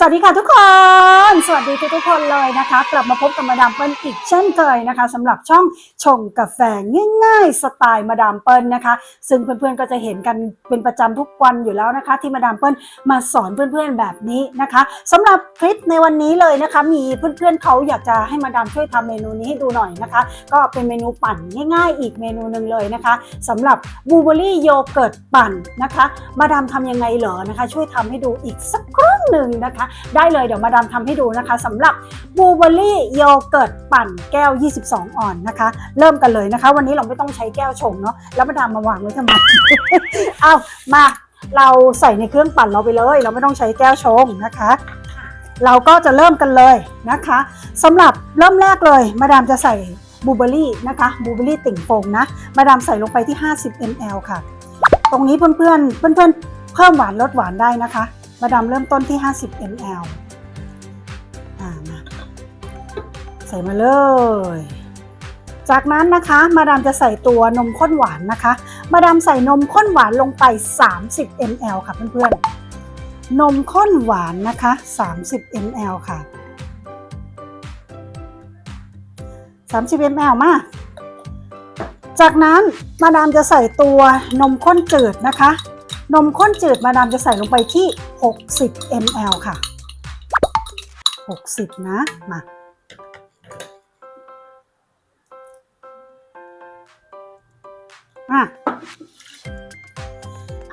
สวัสดีค่ะทุกคน สวัสดีทุกทุกคนเลยนะคะ กลับมาพบกับมาดามเปิ้ลอีกเช่นเคยนะคะสำหรับช่องชงกาแฟง่ายๆสไตล์มาดามเปิ้ลนะคะ ซึ่งเพื่อนๆก็จะเห็นกันเป็นประจำทุกวันอยู่แล้วนะคะ ที่มาดามเปิ้ลมาสอนเพื่อนๆแบบนี้นะคะสำหรับคลิปในวันนี้เลยนะคะ มีเพื่อนๆเขาอยากจะให้มาดามช่วยทำเมนูนี้ให้ดูหน่อยนะคะ ก็เป็นเมนูปั่นง่ายๆ อีกเมนูหนึ่งเลยนะคะสำหรับบูเบอรี่โยเกิร์ตปั่นนะคะ มาดามทำยังไงเหรอนะคะ ช่วยทำให้ดูอีกสักครั้ง หนึ่งนะคะ ได้เลยเดี๋ยวมาดามทำให้ดูนะคะสำหรับบูเบอรี่โยเกิร์ตปั่นแก้ว 22 ออนนะคะ เริ่มกันเลยนะคะ วันนี้เราไม่ต้องใช้แก้วชงเนาะแล้วมาดามมาวางไว้ทำไม เอามาเราใส่ในเครื่องปั่นเราไปเลย เราไม่ต้องใช้แก้วชงนะคะ เราก็จะเริ่มกันเลยนะคะสำหรับเริ่มแรกเลย มาดามจะใส่บลูเบอรี่นะคะบลูเบอรี่ติ่งโฟงนะ มาดามใส่ลงไปที่ 50 ml ค่ะ ตรงนี้เพื่อนๆเพื่อนๆเพิ่มหวานลดหวานได้นะคะ มาดามเริ่มต้นที่ 50 ml อ่ามาใส่มาเลย จากนั้นนะคะ มาดามจะใส่ตัวนมข้นหวานนะคะ มาดามใส่นมข้นหวานลงไป 30 ml ค่ะเพื่อนๆ นมข้นหวานนะคะ 30 ml ค่ะ 30 ml มาจากนั้นมาดามจะใส่ตัวนมข้นจืดนะคะ นมข้นจืดมาดามจะใส่ลงไปที่ 60 ml ค่ะ 60 นะ มา อะ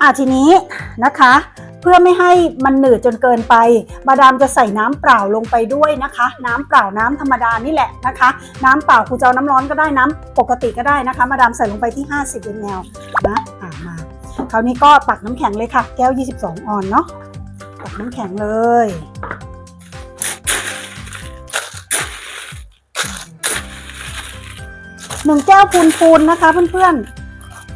อะทีนี้นะคะเพื่อไม่ให้มันหนืดจนเกินไป มาดามจะใส่น้ำเปล่าลงไปด้วยนะคะ น้ำเปล่าน้ำธรรมดานี่แหละนะคะ น้ำเปล่าคุณจะเอาน้ำร้อนก็ได้น้ำปกติก็ได้นะคะ มาดามใส่ลงไปที่ 50 ml นะอะมา คราวนี้ก็ตักน้ำแข็งเลยค่ะ แก้ว 22 ออนเนาะตักน้ำแข็งเลย หนึ่งแก้วพูนๆนนะคะเพื่อน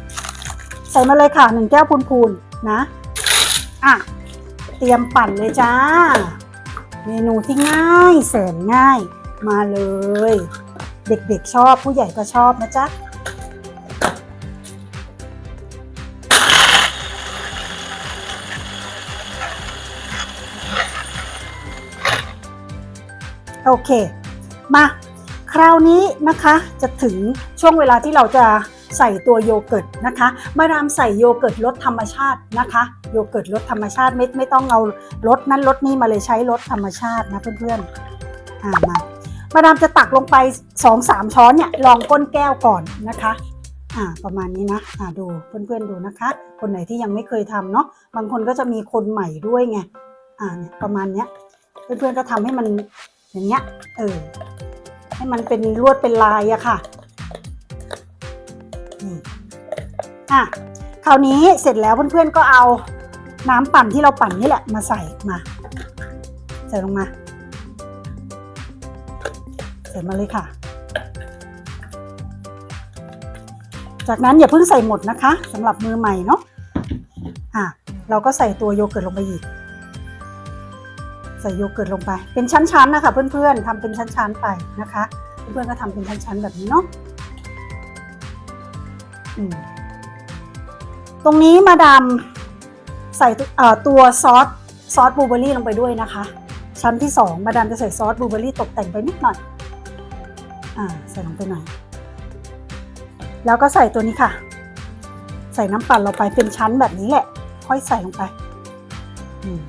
ๆ ใส่มาเลยค่ะหนึ่งแก้วพูนๆนะ อะ เตรียมปั่นเลยจ้า เมนูที่ง่ายแสนง่ายมาเลย เด็กๆชอบผู้ใหญ่ก็ชอบนะจ๊ะ โอเค มาคราวนี้นะคะจะถึงช่วงเวลาที่เราจะใส่ตัวโยเกิร์ตนะคะ มาดามใส่โยเกิร์ตรสธรรมชาตินะคะ โยเกิร์ตรสธรรมชาติไม่ไม่ต้องเอารสนั้นรสนี้มาเลยใช้รสธรรมชาตินะเพื่อนๆอ่ามามาดามจะตักลงไป 2-3 ช้อนเนี่ยลองก้นแก้วก่อนนะคะอ่าประมาณนี้นะอ่าดูเพื่อนๆดูนะคะ คนไหนที่ยังไม่เคยทำเนาะบางคนก็จะมีคนใหม่ด้วยไงอ่าเนี่ยประมาณเนี้ยเพื่อนๆก็ทำให้มัน อย่างเงี้ย เออ ให้มันเป็นลวดเป็นลายอะค่ะนี่อะ คราวนี้เสร็จแล้วเพื่อนๆก็เอาน้ำปั่นที่เราปั่นนี่แหละมาใส่มา ใส่ลงมา ใส่มาเลยค่ะ จากนั้นอย่าเพิ่งใส่หมดนะคะสำหรับมือใหม่เนาะ อะ เราก็ใส่ตัวโยเกิร์ตลงไปอีก ใส่โยเกิร์ตลงไป เป็นชั้นๆนะคะเพื่อนๆทำเป็นชั้นๆไปนะคะ เพื่อนๆก็ทำเป็นชั้นๆแบบนี้เนาะตรงนี้มาดามใส่ตัวซอสซอสบลูเบอร์รี่ลงไปด้วยนะคะ ชั้นที่สองมาดามจะใส่ซอสบลูเบอร์รี่ตกแต่งไปนิดหน่อยอ่าใส่ลงไปหน่อย แล้วก็ใส่ตัวนี้ค่ะ ใส่น้ำปั่นเราไปเป็นชั้นแบบนี้แหละ ค่อยใส่ลงไป อืม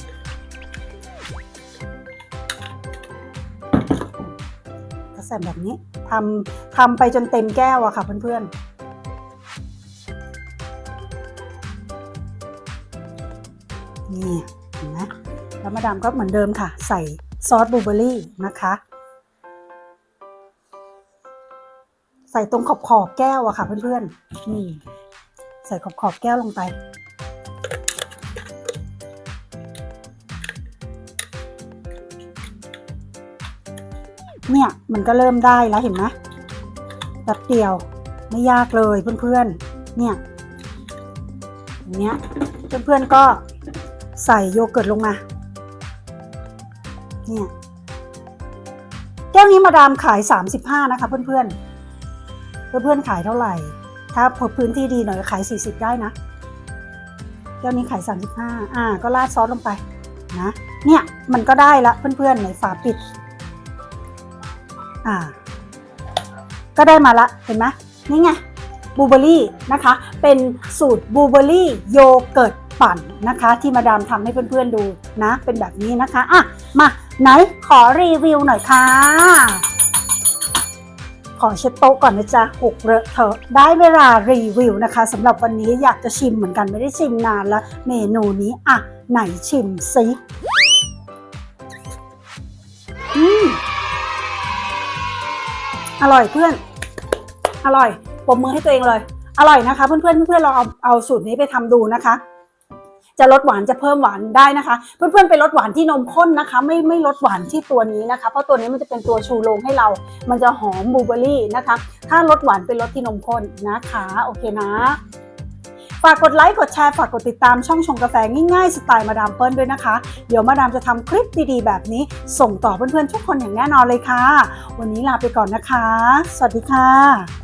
แบบนี้ทำทำไปจนเต็มแก้วอะค่ะเพื่อนๆนี่เห็นไหมแล้วมาดามก็เหมือนเดิมค่ะ ใส่ซอสบลูเบอร์รี่นะคะ ใส่ตรงขอบขอบแก้วอะค่ะเพื่อนๆนี่ใส่ขอบขอบแก้วลงไป เนี่ยมันก็เริ่มได้แล้วเห็นไหมแป๊บเดียวไม่ยากเลยเพื่อนๆ เนี่ยอย่างเนี้ยเพื่อนๆก็ใส่โยเกิร์ตลงมา เนี่ยแก้วนี้มาดามขาย 35 นะคะ เพื่อนๆ เพื่อนๆ ขายเท่าไหร่ ถ้าพื้นที่ดีหน่อยขาย 40 ได้นะ แก้วนี้ขาย 35 อ่า ก็ราดซอสลงไปนะ เนี่ยมันก็ได้ละเพื่อนๆไหนฝาปิด อ่า ก็ได้มาละเห็นไหมนี่ไงบูเบอรี่นะคะ เป็นสูตรบูเบอรี่โยเกิร์ตปั่นนะคะ ที่มาดามทำให้เพื่อนๆดูนะ เป็นแบบนี้นะคะอะมาไหนขอรีวิวหน่อยค่ะ ขอเช็ดโต๊ะก่อนนะจ๊ะหกเลอะเถอะได้เวลารีวิวนะคะสำหรับวันนี้อยากจะชิมเหมือนกันไม่ได้ชิมนานล้วเมนูนี้อะไหนชิมซิอืม อร่อยเพื่อน อร่อยปมมือให้ตัวเองเลย อร่อยนะคะ เพื่อนเพื่อนเพื่อนเราเอาเอาสูตรนี้ไปทำดูนะคะ จะลดหวานจะเพิ่มหวานได้นะคะ เพื่อนเพื่อนไปลดหวานที่นมข้นนะคะ ไม่ไม่ลดหวานที่ตัวนี้นะคะ เพราะตัวนี้มันจะเป็นตัวชูโรงให้เรา มันจะหอมบลูเบอร์รี่นะคะ ถ้าลดหวานเป็นลดที่นมข้นนะคะ โอเคนะ ฝากกดไลค์ กดแชร์ ฝากกดติดตามช่องชงกาแฟง่ายๆสไตล์มาดามเปิ้ลด้วยนะคะ เดี๋ยวมาดามจะทำคลิปดีๆ แบบนี้ส่งต่อเพื่อนๆทุกคนอย่างแน่นอนเลยค่ะ วันนี้ลาไปก่อนนะคะ สวัสดีค่ะ